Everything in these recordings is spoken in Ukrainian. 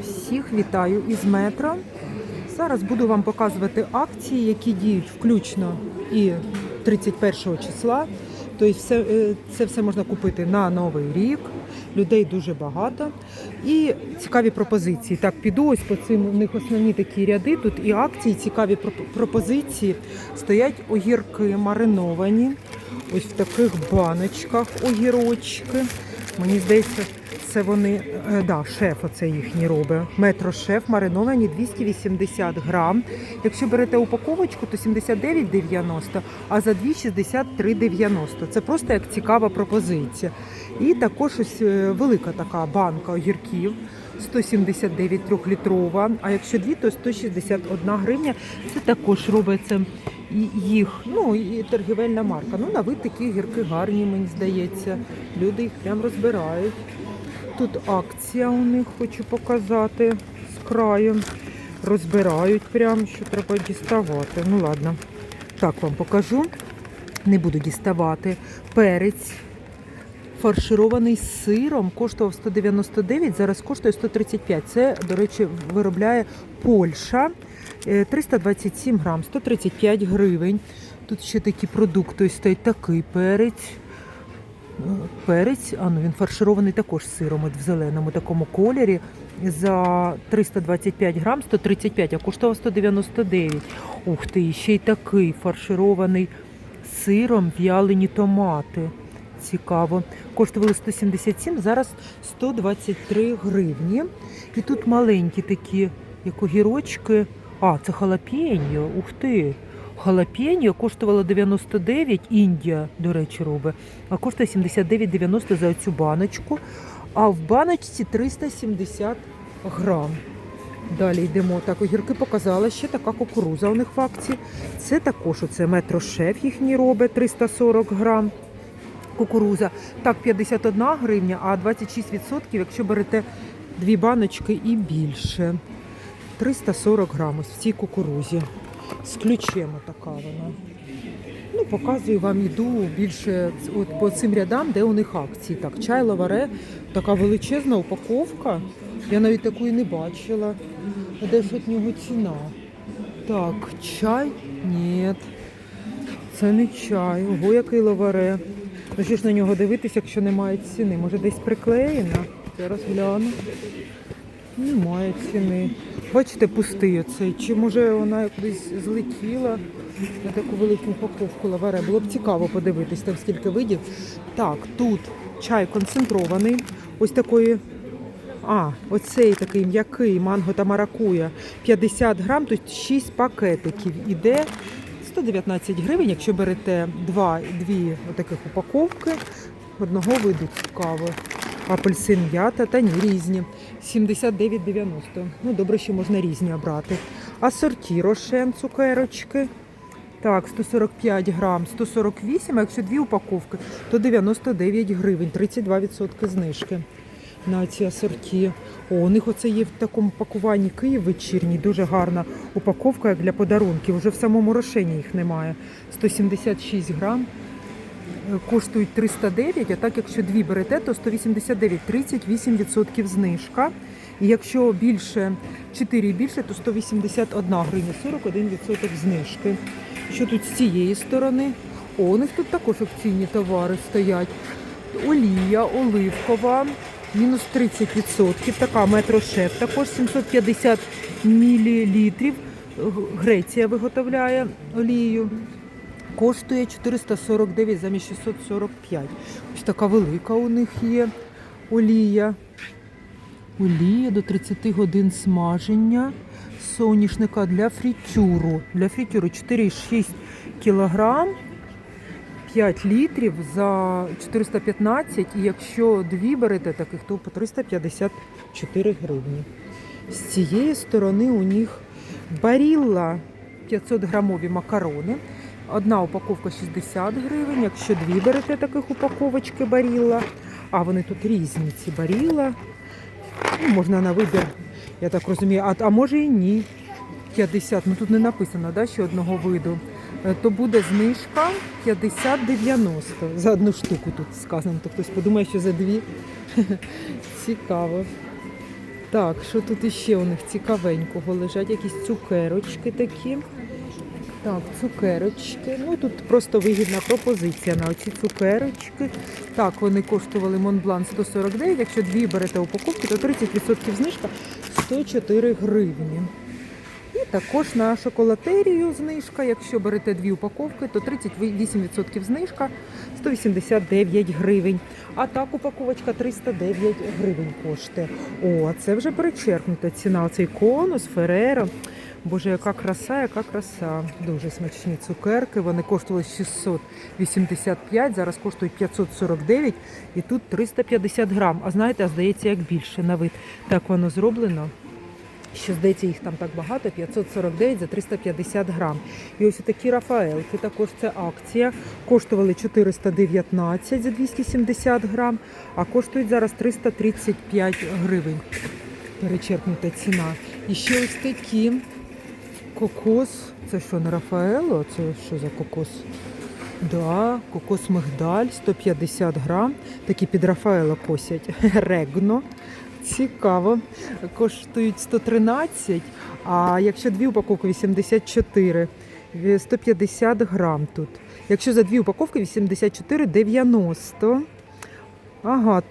Всіх вітаю із метро. Зараз буду вам показувати акції, які діють включно і 31 числа. Тобто все, е, це все можна купити на новий рік. Людей дуже багато. І цікаві пропозиції. Так, піду ось по цим. У них основні такі ряди. Тут і акції, цікаві пропозиції. Стоять огірки мариновані. Ось в таких баночках огірочки. Мені здається, це вони, е, да, шеф оце їхній робить. Метро шеф мариновані 280 грам. Якщо берете упаковочку, то 79,90, а за 2 63,90. Це просто як цікава пропозиція. І також ось е, велика така банка огірків. 179 трьохлітрова, а якщо дві, то 161 гривня. Це також робиться їх, ну і торгівельна марка. Ну, на вид такі гірки гарні, мені здається. Люди їх прям розбирають. Тут акція у них хочу показати з краю. Розбирають прям, що треба діставати. Ну ладно. Так вам покажу. Не буду діставати. Перець фарширований сиром коштував 199, зараз коштує 135. Це, до речі, виробляє Польща. Е, 327 грам, 135 гривень. Тут ще такі продукти. Ось стоїть такий перець. Перець, а ну він фарширований також сиром, в зеленому такому кольорі. За 325 грам 135, а коштував 199. Ух ти, ще й такий фарширований сиром в'ялені томати. Цікаво. Коштували 177, зараз 123 гривні. І тут маленькі такі, як огірочки. А, це халапеньо. Ух ти. Халапеньо коштувало 99, Індія, до речі, робить, а коштує 79,90 за цю баночку. А в баночці 370 грам. Далі йдемо. Так, огірки показала, ще така кукуруза у них в акції. Це також оце метро шеф їхній робить 340 грам. Кукуруза. Так, 51 гривня, а 26%, якщо берете дві баночки і більше. 340 грам ось в цій кукурузі. З ключем така вона. Ну, показую вам, іду більше от по цим рядам, де у них акції. Так, чай лаваре, така величезна упаковка. Я навіть такої не бачила. А де ж від нього ціна? Так, чай? Ні. Це не чай. Ого, який лаваре. Що ж на нього дивитися, якщо немає ціни? Може десь приклеєна? Зараз гляну. Немає ціни. Бачите, пустий оцей. Чи може вона кудись злетіла на таку велику упаковку лаваре? Було б цікаво подивитись, там скільки видів. Так, тут чай концентрований. Ось такої. А, оцей такий м'який манго та маракуя. 50 грам, тут 6 пакетиків іде. 119 гривень, якщо берете два, дві отаких упаковки, одного виду цікаво. Апельсин м'ята та ні, різні. 79,90. Ну, добре, що можна різні обрати. Асорті рошен, цукерочки. Так, 145 грам, 148, а якщо дві упаковки, то 99 гривень, 32% знижки на ці асорті. О, у них оце є в такому пакуванні Київ вечірній, дуже гарна упаковка як для подарунків. Уже в самому рошені їх немає. 176 грам. Коштують 309, а так якщо дві берете, то 189, 38% знижка. І якщо більше 4 і більше, то 181 гривня, 41% знижки. Що тут з цієї сторони? О, у них тут також акційні товари стоять. Олія оливкова, мінус 30%. Така метрошеф, також 750 мл. Греція виготовляє олію. Коштує 449 замість 645. Ось така велика у них є олія. Олія до 30 годин смаження соняшника для фрітюру. Для фрітюру 4,6 кілограм. 5 літрів за 415, і якщо дві берете таких, то по 354 гривні. З цієї сторони у них барілла 500 грамові макарони. Одна упаковка 60 гривень. Якщо дві берете таких упаковочки барілла, а вони тут різні ці барілла. Ну, можна на вибір, я так розумію, а, а може і ні. 50, ну тут не написано, да, що одного виду. Е, То буде знижка 50-90 за одну штуку тут сказано. То хтось подумає, що за дві. Цікаво. Так, що тут іще у них цікавенького лежать? Якісь цукерочки такі. Так, цукерочки. Ну тут просто вигідна пропозиція на оці цукерочки. Так, вони коштували Монблан 149. Якщо дві берете упаковки, то 30% знижка 104 гривні. І також на шоколатерію знижка. Якщо берете дві упаковки, то 38% знижка 189 гривень. А так упаковочка 309 гривень коштує. О, це вже перечеркнута ціна. Оцей конус, Фереро. Боже, яка краса, яка краса. Дуже смачні цукерки. Вони коштували 685, зараз коштують 549 і тут 350 грам. А знаєте, а здається, як більше на вид. Так воно зроблено. Що здається, їх там так багато, 549 за 350 грам. І ось такі Рафаелки, також це акція. Коштували 419 за 270 грам, а коштують зараз 335 гривень. Перечеркнута ціна. І ще ось такі кокос. Це що, не Рафаело? Це що за кокос? Да, кокос мигдаль 150 грам. Такі під Рафаело косять. Регно. Цікаво. Коштують 113, а якщо дві упаковки 84, 150 грам тут. Якщо за дві упаковки 84, 90. Ага,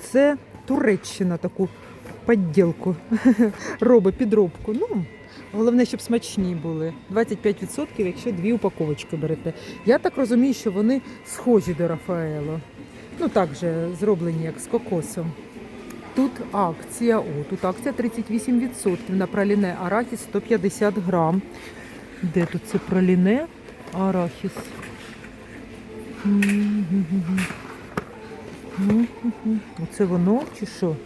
це Туреччина таку підділку робить підробку. Ну, головне, щоб смачні були. 25%, якщо дві упаковочки берете. Я так розумію, що вони схожі до Рафаело. Ну так же зроблені, як з кокосом. Тут акція, о, тут акція 38% на праліне арахіс 150 грам. Де тут це праліне? Арахіс. Оце воно чи що?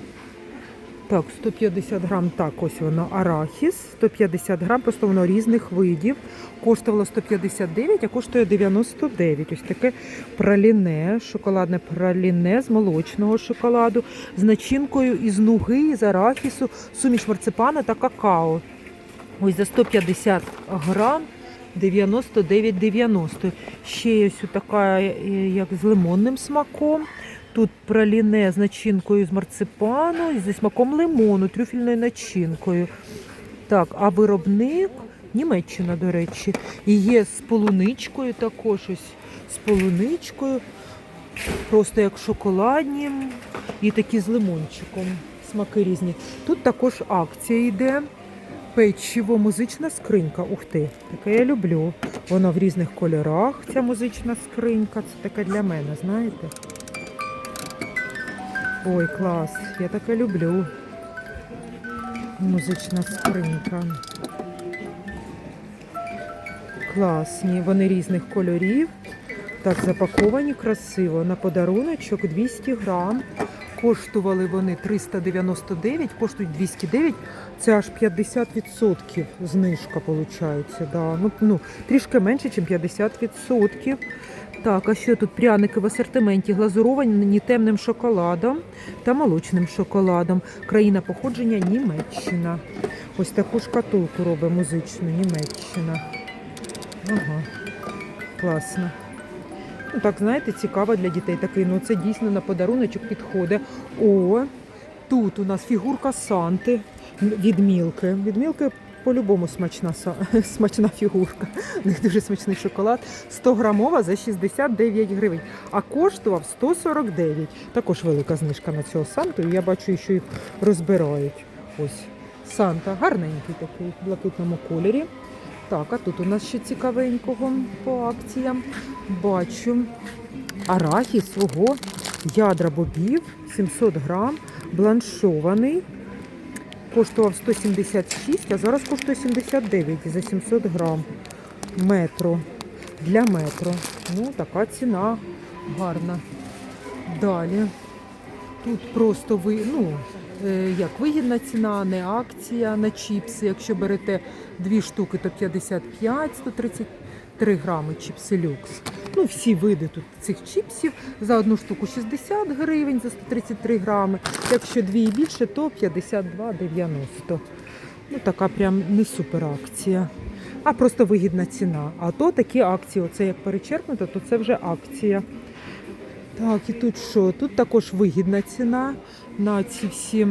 Так, 150 грам, так, ось воно арахіс, 150 грам, просто воно різних видів. Коштувало 159, а коштує 99. Ось таке праліне, шоколадне праліне з молочного шоколаду, з начинкою із нуги, з арахісу, суміш марципана та какао. Ось за 150 грам 99,90. Ще є ось така, е, як з лимонним смаком. Тут праліне з начинкою з марципану і зі смаком лимону, трюфельною начинкою. Так, а виробник Німеччина, до речі. І є з полуничкою також ось з полуничкою. Просто як шоколадні і такі з лимончиком. Смаки різні. Тут також акція йде. Печиво, музична скринька. Ух ти, таке я люблю. Воно в різних кольорах, ця музична скринька. Це таке для мене, знаєте? Ой, клас, я таке люблю. Музична скринька. Класні, вони різних кольорів. Так, запаковані красиво. На подаруночок 200 грам. Коштували вони 399, коштують 209. Це аж 50% знижка виходить. Да. Ну, ну, трішки менше, ніж 50%. Так, а що тут пряники в асортименті глазуровані темним шоколадом та молочним шоколадом. Країна походження Німеччина. Ось таку шкатулку робить музичну Німеччина. Ага, класно. Ну так, знаєте, цікаво для дітей такий. Ну це дійсно на подаруночок підходить. О, тут у нас фігурка Санти від Мілки. Від Мілки по-любому смачна, смачна фігурка. У них дуже смачний шоколад. 100 грамова за 69 гривень, а коштував 149. Також велика знижка на цього Санту. Я бачу, що їх розбирають. Ось Санта, гарненький такий в блакитному кольорі. Так, а тут у нас ще цікавенького по акціям. Бачу арахіс свого ядра бобів 700 грам, бланшований. Коштував 176, а зараз коштує 79 за 700 грам. Метро. Для метро. Ну, така ціна гарна. Далі. Тут просто ви, ну, е, як вигідна ціна, не акція на чіпси. Якщо берете дві штуки, то 55, 133 грами чіпси люкс. Ну, всі види тут цих чіпсів. За одну штуку 60 гривень, за 133 грами. Якщо дві і більше, то 52,90. Ну, така прям не супер акція. А просто вигідна ціна. А то такі акції, оце як перечеркнуто, то це вже акція. Так, і тут що? Тут також вигідна ціна на ці всі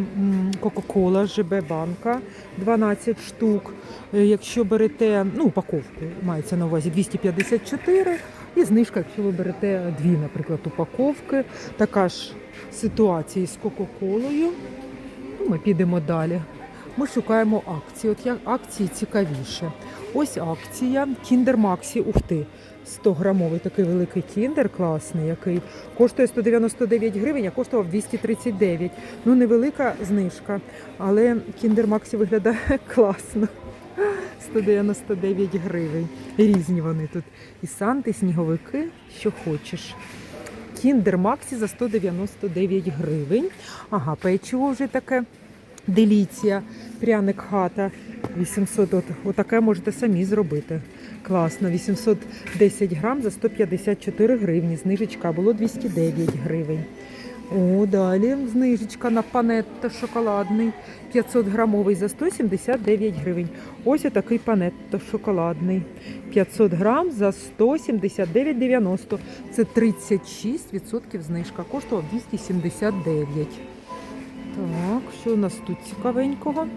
Кока-Кола, ЖБ банка 12 штук. Е, якщо берете, ну, упаковку мається на увазі 254. І знижка, якщо ви берете дві, наприклад, упаковки. Така ж ситуація з Кока-Колою. Ну, ми підемо далі. Ми шукаємо акції. От як акції цікавіше. Ось акція Kinder Maxi Уфти. 100-грамовий такий великий кіндер класний, який коштує 199 гривень, а коштував 239. Ну, невелика знижка, але кіндер Максі виглядає класно. 199 гривень. Різні вони тут. І санти, і сніговики, що хочеш. Кіндер Максі за 199 гривень. Ага, печиво вже таке. Деліція, пряник хата. 800. От, отаке можете самі зробити. Класно, 810 грам за 154 гривні. Знижечка було 209 гривень. О, далі знижечка на панетто шоколадний 500 грамовий за 179 гривень. Ось отакий панетто шоколадний. 500 грам за 179,90. Це 36% знижка. Коштував 279. Так, що у нас тут цікавенького?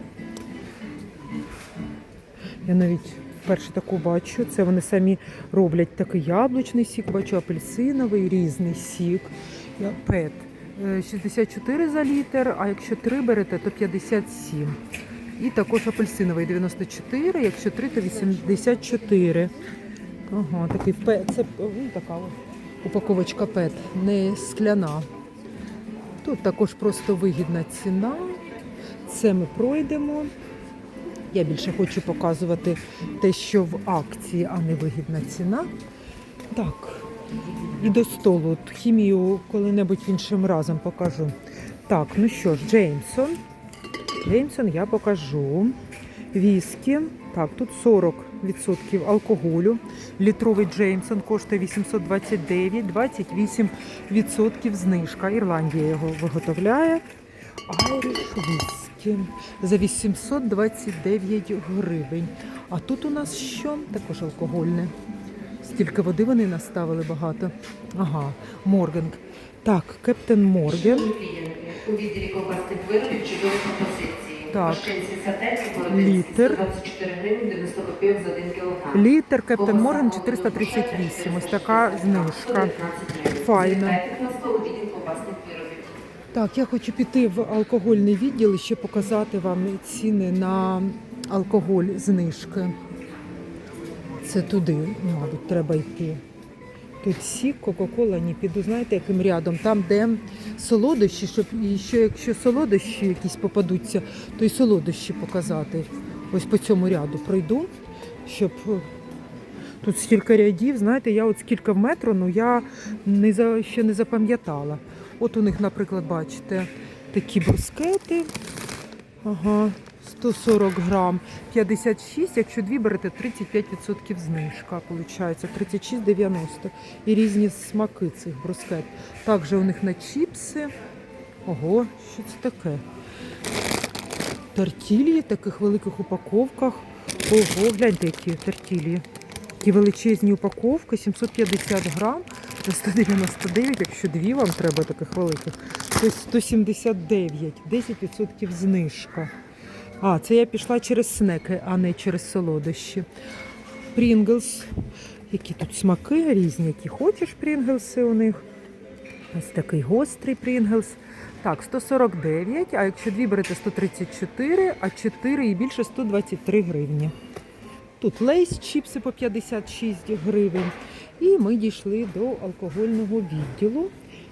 Я навіть вперше таку бачу. Це вони самі роблять такий яблучний сік, бачу апельсиновий, різний сік. Пет. Е, 64 за літр, а якщо 3 берете, то 57. І також апельсиновий 94, якщо 3, то 84. Ага, такий пет. Це ну, така упаковочка пет, не скляна. Тут також просто вигідна ціна. Це ми пройдемо. Я більше хочу показувати те, що в акції, а не вигідна ціна. Так, і до столу. Хімію коли-небудь іншим разом покажу. Так, ну що ж, Джеймсон. Джеймсон я покажу. Віскі. Так, тут 40% алкоголю. Літровий Джеймсон коштує 829, 28% знижка. Ірландія його виготовляє. Айриш віскі за 829 гривень. А тут у нас що? Також алкогольне. Стільки води вони наставили багато. Ага, Морген. Так, Кептен Морген. Так. Літр. 24 гривень 90 копійок за 1 кілограм. Літр Кептен Морген 438. Ось така знижка. Файна. Так, я хочу піти в алкогольний відділ і ще показати вам ціни на алкоголь знижки. Це туди, мабуть, треба йти. Тут сік, Кока-Кола, ні, піду, знаєте, яким рядом. Там, де солодощі, щоб і ще якщо солодощі якісь попадуться, то й солодощі показати. Ось по цьому ряду пройду, щоб тут стільки рядів, знаєте, я от скільки в метро, ну я не за, ще не запам'ятала. От у них, наприклад, бачите, такі брускети. Ага, 140 грам, 56, якщо дві берете, 35% знижка, виходить, 36,90. І різні смаки цих брускет. Також у них на чіпси. Ого, що це таке? Тортілії в таких великих упаковках. Ого, гляньте, які тортілії. Такі величезні упаковки, 750 грам за 199, якщо дві вам треба таких великих, то 179, 10% знижка. А, це я пішла через снеки, а не через солодощі. Прінглс. Які тут смаки різні, які хочеш Прінглси у них. Ось такий гострий Прінглс. Так, 149, а якщо дві берете 134, а 4 і більше 123 гривні. Тут лейс, чіпси по 56 гривень. І ми дійшли до алкогольного відділу.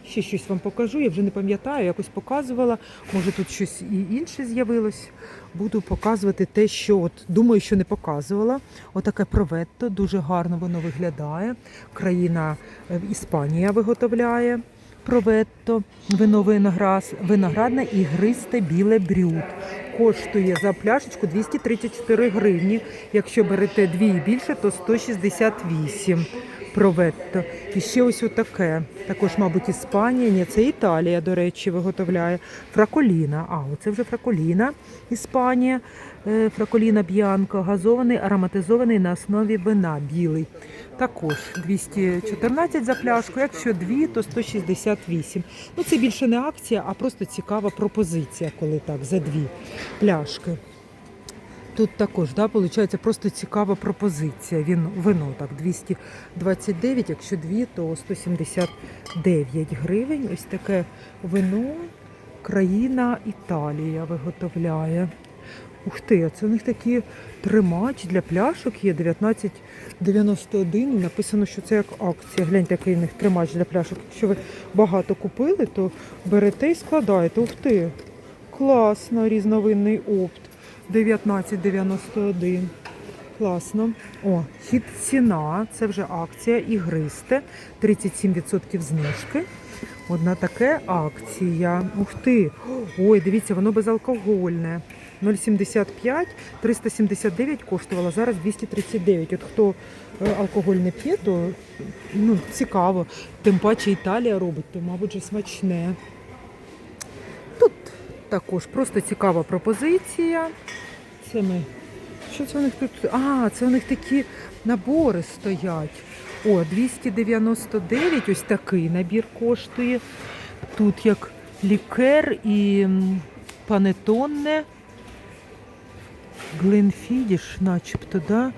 Ще щось вам покажу, я вже не пам'ятаю, якось показувала. Може тут щось і інше з'явилось. Буду показувати те, що от думаю, що не показувала. Отаке проветто, дуже гарно воно виглядає. Країна е, Іспанія виготовляє проветто, вино виноград, виноградне ігристе біле брют. Коштує за пляшечку 234 гривні. Якщо берете дві і більше, то 168. Проветто. І ще ось отаке. Також, мабуть, Іспанія, ні, це Італія, до речі, виготовляє. Фраколіна. А, оце вже Фраколіна, Іспанія. Е, Фраколіна Б'янко, газований, ароматизований на основі вина білий. Також 214 за пляшку, якщо дві, то 168. Ну, це більше не акція, а просто цікава пропозиція, коли так, за дві пляшки. Тут також, да, виходить, просто цікава пропозиція. Він вино так 229, якщо дві, то 179 гривень. Ось таке вино країна Італія виготовляє. Ух ти, а це у них такі тримач для пляшок є 19,91. Написано, що це як акція. Гляньте, який у них тримач для пляшок. Якщо ви багато купили, то берете і складаєте. Ух ти! Класно, різновинний опт. 19,91. Класно. О, хід ціна, це вже акція ігристе, 37% знижки. Одна таке акція. Ух ти! Ой, дивіться, воно безалкогольне. 0,75, 379 коштувало, зараз 239. От хто е, алкоголь не п'є, то ну, цікаво. Тим паче Італія робить, то, мабуть, же смачне. Також просто цікава пропозиція. Це ми. Що це у них тут? А, це у них такі набори стоять. О, 299, ось такий набір коштує. Тут як лікер і панетонне. Гленфідіш, начебто, да?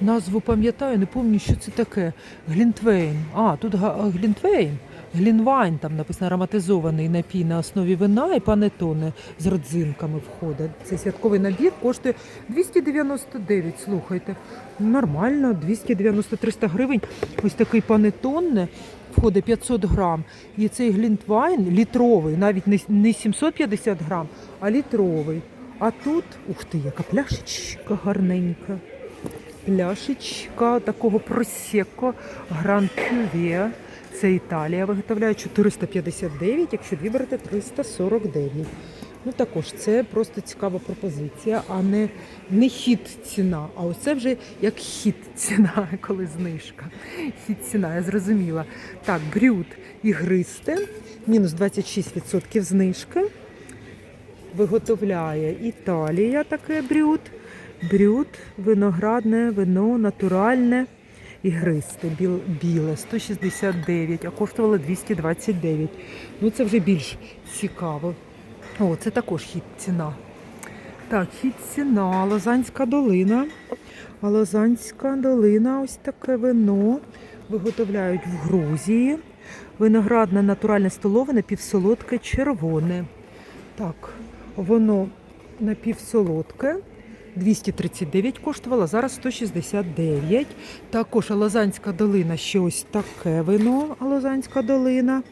Назву пам'ятаю, не пам'ятаю, що це таке. Глінтвейн. А, тут Глінтвейн. Глінвайн там написано ароматизований напій на основі вина і панетоне з родзинками входить. Цей святковий набір коштує 299, слухайте. Нормально, 290-300 гривень. Ось такий панетонне входить 500 грам. І цей глінтвайн літровий, навіть не, не 750 грам, а літровий. А тут, ух ти, яка пляшечка гарненька. Пляшечка такого просеко Гран Кюве. Це Італія виготовляє 459, якщо берете 349. Ну також це просто цікава пропозиція, а не, не хід ціна. А оце вже як хід ціна, коли знижка. Хід ціна, я зрозуміла. Так, брюд ігристе, мінус 26% знижки. Виготовляє Італія таке брюд. Брюд, виноградне, вино, натуральне, ігристе, біл, біле, 169, а коштувало 229. Ну це вже більш цікаво. О, це також хід ціна. Так, хід ціна, Лозанська долина. А Лозанська долина, ось таке вино виготовляють в Грузії. Виноградне натуральне столове, напівсолодке, червоне. Так, воно напівсолодке. 239 коштувало, зараз 169. Також Лозанська долина, ще ось таке вино, Лозанська долина.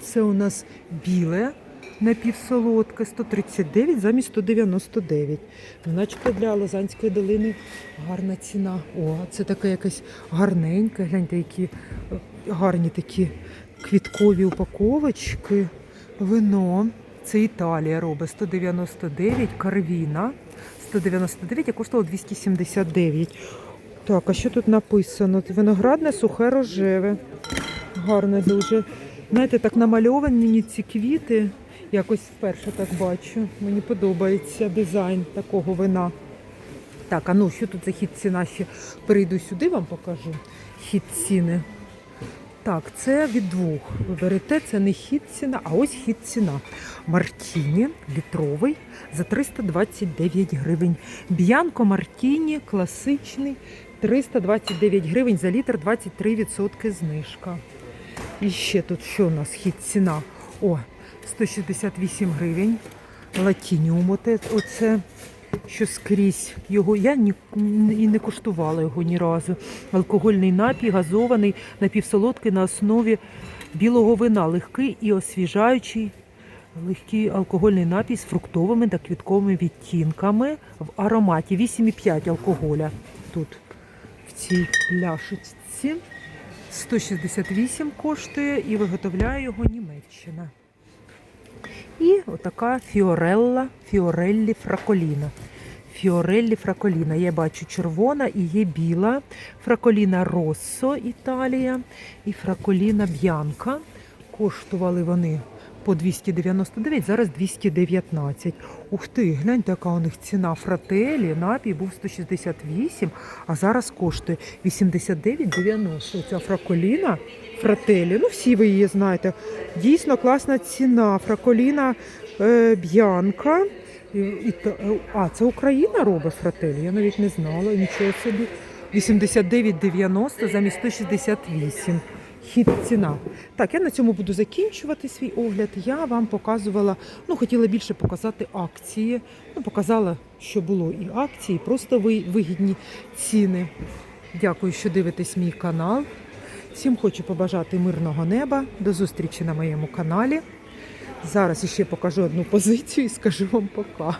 Це у нас біле напівсолодке, 139 замість 199. Ну, для Лозанської долини гарна ціна. О, це таке якесь гарненьке. Гляньте, які е, гарні такі квіткові упаковочки. Вино. Це Італія робить 199, карвіна 199, а коштувало 279. Так, а що тут написано? Виноградне сухе рожеве. Гарне дуже. Знаєте, так намальовані ці квіти. Якось вперше так бачу. Мені подобається дизайн такого вина. Так, а ну що тут за хід ціна ще перейду сюди, вам покажу. Хід ціни. Так, це від двох. Ви берете, це не хід ціна, а ось хід ціна. Мартіні літровий за 329 гривень. Б'янко Мартіні класичний 329 гривень за літр 23% знижка. І ще тут що у нас хід ціна? О, 168 гривень. Латініум, оце що скрізь його. Я ні, і не куштувала його ні разу. Алкогольний напій, газований, напівсолодкий на основі білого вина, легкий і освіжаючий. Легкий алкогольний напій з фруктовими та квітковими відтінками в ароматі. 8,5 алкоголя тут в цій пляшечці. 168 коштує і виготовляє його Німеччина. І отака фіорелла, фіореллі фраколіна. Фіореллі Фраколіна. Я бачу червона і є біла. Фраколіна Россо Італія і Фраколіна Б'янка. Коштували вони по 299, зараз 219. Ух ти, гляньте, яка у них ціна фрателі. Напій був 168, а зараз коштує 89,90. Ця фраколіна фрателі. Ну, всі ви її знаєте. Дійсно класна ціна. Фраколіна е, Б'янка. І, і, е, а, це Україна робить фрателі. Я навіть не знала, нічого собі. 89,90 замість 168. Хід ціна. Так, я на цьому буду закінчувати свій огляд. Я вам показувала, ну хотіла більше показати акції. Ну, показала, що було і акції, і просто вигідні ціни. Дякую, що дивитесь мій канал. Всім хочу побажати мирного неба. До зустрічі на моєму каналі. Зараз ще покажу одну позицію і скажу вам пока.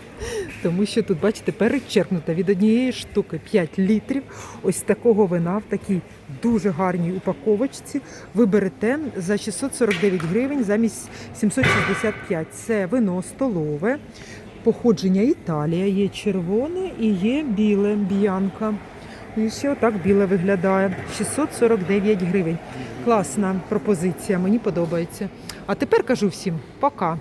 Тому що тут, бачите, перечеркнута від однієї штуки 5 літрів. Ось такого вина в такій дуже гарній упаковочці. Ви берете за 649 гривень замість 765. Це вино столове. Походження Італія. Є червоне і є біле б'янка. І ще отак біле виглядає. 649 гривень. Класна пропозиція, мені подобається. А тепер кажу всім пока.